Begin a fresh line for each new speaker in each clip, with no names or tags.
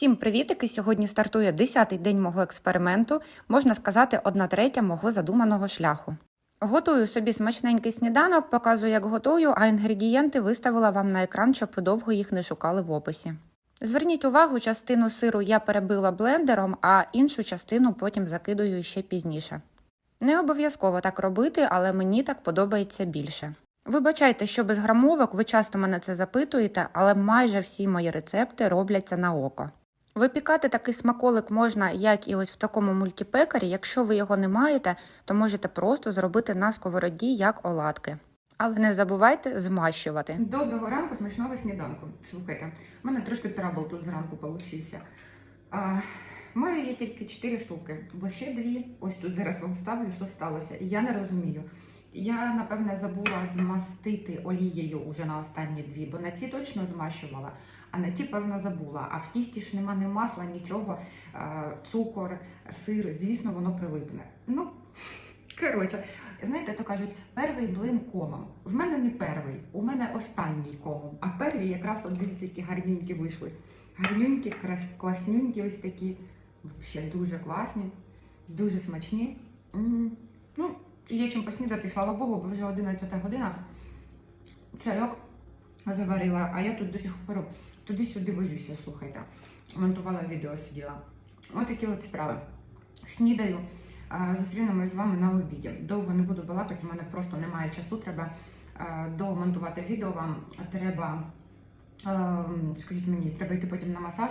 Всім привітики! Сьогодні стартує 10-й день мого експерименту, можна сказати, одна третя мого задуманого шляху. Готую собі смачненький сніданок, показую, як готую, а інгредієнти виставила вам на екран, щоб ви довго їх не шукали в описі. Зверніть увагу, частину сиру я перебила блендером, а іншу частину потім закидую ще пізніше. Не обов'язково так робити, але мені так подобається більше. Вибачайте, що без грамовок, ви часто мене це запитуєте, але майже всі мої рецепти робляться на око. Випікати такий смаколик можна, як і ось в такому мультипекарі. Якщо ви його не маєте, то можете просто зробити на сковороді як оладки. Але не забувайте змащувати.
Доброго ранку, смачного сніданку. Слухайте, у мене трошки трабл тут зранку получився. Маю я тільки 4 штуки, бо ще дві. Ось тут зараз вам ставлю, що сталося. Я не розумію. Я, напевне, забула змастити олією уже на останні дві, бо на ці точно змащувала, а на ті, певно, забула. А в тісті ж нема ні масла, нічого, цукор, сир, звісно, воно прилипне. Ну, коротше, знаєте, то кажуть, перший блин комом. В мене не перший, у мене останній комом. А перві якраз от дивіться, які гарненькі вийшли. Гарненькі, крас- ось такі. Ще дуже класні, дуже смачні. М, Ну, є чим поснідати, слава Богу, бо вже 11 година. Чайок заварила, а я тут до сих пор туди-сюди возюся, слухайте. Монтувала відео, сиділа. Ось такі от справи. Снідаю. Зустрінемось з вами на обіді. Довго не буду балакати, у мене просто немає часу. Треба домонтувати відео вам. Треба, скажіть мені, треба йти потім на масаж.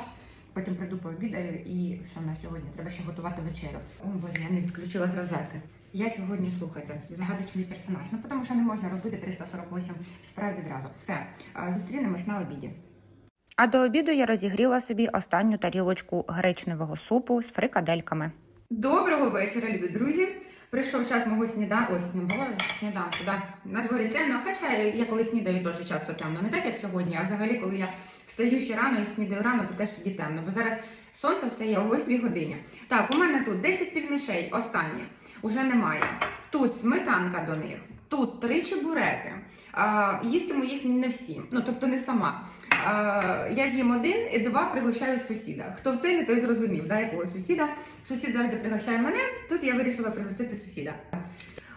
Потім прийду пообідаю і що на сьогодні? Треба ще готувати вечерю. О боже, я не відключила з розетки. Я сьогодні слухайте загадочний персонаж. Ну тому що не можна робити 348 справ відразу. Все, зустрінемось на обіді.
А до обіду я розігріла собі останню тарілочку гречневого супу з фрикадельками.
Доброго вечора, любі друзі. Прийшов час мого сніданку. Ось не було сніданку, да. На дворі темно, хоча я коли снідаю, теж часто темно. Не так, як сьогодні, а взагалі, коли я встаю ще рано і снідаю рано, то теж тоді темно. Бо зараз сонце встає о 8 годині. Так, у мене тут 10 пельмішей, останні. Уже немає. Тут сметанка до них, тут три чебуреки. А, їстиму їх не всі, ну тобто не сама. А, я з'їм один і два пригощаю сусіда. Хто в темі, той зрозумів, да, якого сусіда. Сусід завжди пригощає мене, тут я вирішила пригостити сусіда.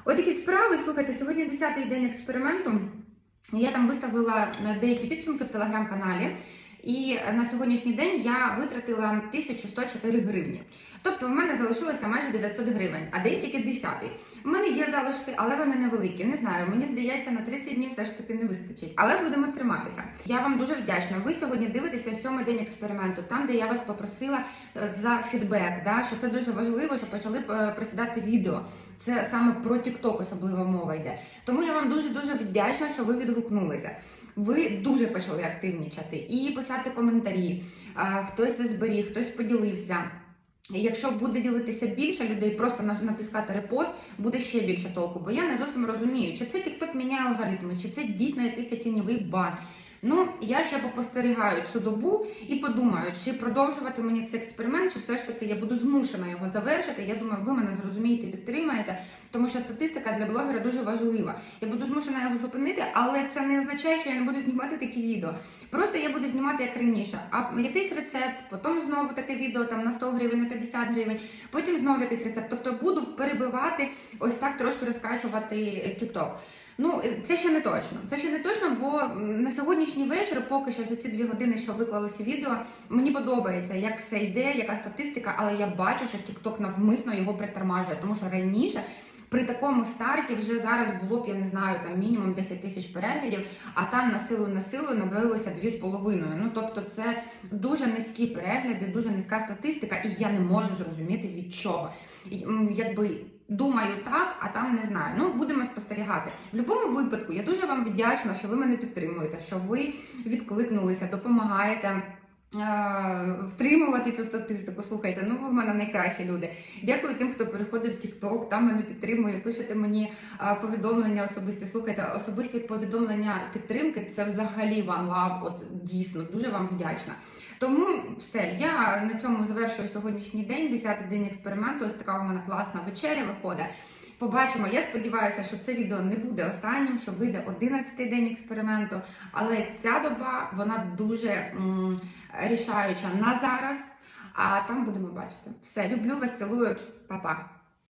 От такі справи, слухайте, сьогодні 10-й день експерименту. Я там виставила деякі підсумки в телеграм-каналі, і на сьогоднішній день я витратила 1104 гривні. Тобто в мене залишилося майже 900 гривень, а день тільки 10-й. У мене є залишки, але вони невеликі. Не знаю, мені здається, на 30 днів все ж таки не вистачить. Але будемо триматися. Я вам дуже вдячна. Ви сьогодні дивитеся сьомий день експерименту, там, де я вас попросила е, за фідбек, да, що це дуже важливо, що почали е, присідати відео. Це саме про TikTok особливо мова йде. Тому я вам дуже дуже вдячна, що ви відгукнулися. Ви дуже почали активнічати і писати коментарі. Хтось це зберіг, хтось поділився. Якщо буде ділитися більше людей, просто натискати репост, буде ще більше толку. Бо я не зовсім розумію, чи це TikTok міняє алгоритми, чи це дійсно якийсь тіньовий бан. Ну, я ще попостерігаю цю добу і подумаю, чи продовжувати мені цей експеримент, чи все ж таки я буду змушена його завершити. Я думаю, ви мене зрозумієте, підтримаєте, тому що статистика для блогера дуже важлива. Я буду змушена його зупинити, але це не означає, що я не буду знімати такі відео. Просто я буду знімати як раніше. А якийсь рецепт, потім знову таке відео там на 100 гривень, на 50 гривень, потім знову якийсь рецепт. Тобто буду перебивати, ось так трошки розкачувати TikTok. Ну, це ще не точно. Це ще не точно, бо на сьогоднішній вечір, поки що за ці дві години, що виклалося відео, мені подобається, як все йде, яка статистика, але я бачу, що TikTok навмисно його притормажує, тому що раніше. При такому старті вже зараз було б, я не знаю, там мінімум 10 тисяч переглядів, а там на силу на силу набилося 2,5. Ну тобто це дуже низькі перегляди, дуже низька статистика, і я не можу зрозуміти від чого. Якби думаю так, а там не знаю. Ну будемо спостерігати. В будь-якому випадку я дуже вам вдячна, що ви мене підтримуєте, що ви відкликнулися, допомагаєте. Е, Втримувати цю статистику, слухайте, ну ви в мене найкращі люди. Дякую тим, хто переходить в TikTok, там мене підтримує, пишете мені е, повідомлення особисті. Слухайте, особисті повідомлення підтримки це взагалі one love, От дійсно дуже вам вдячна. Тому все, я на цьому завершую сьогоднішній день, 10-й день експерименту. Ось така у мене класна вечеря виходить. Побачимо. Я сподіваюся, що це відео не буде останнім, що вийде 11-й день експерименту. Але ця доба вона дуже м, рішаюча на зараз. А там будемо бачити. Все, люблю вас, цілую, па-па.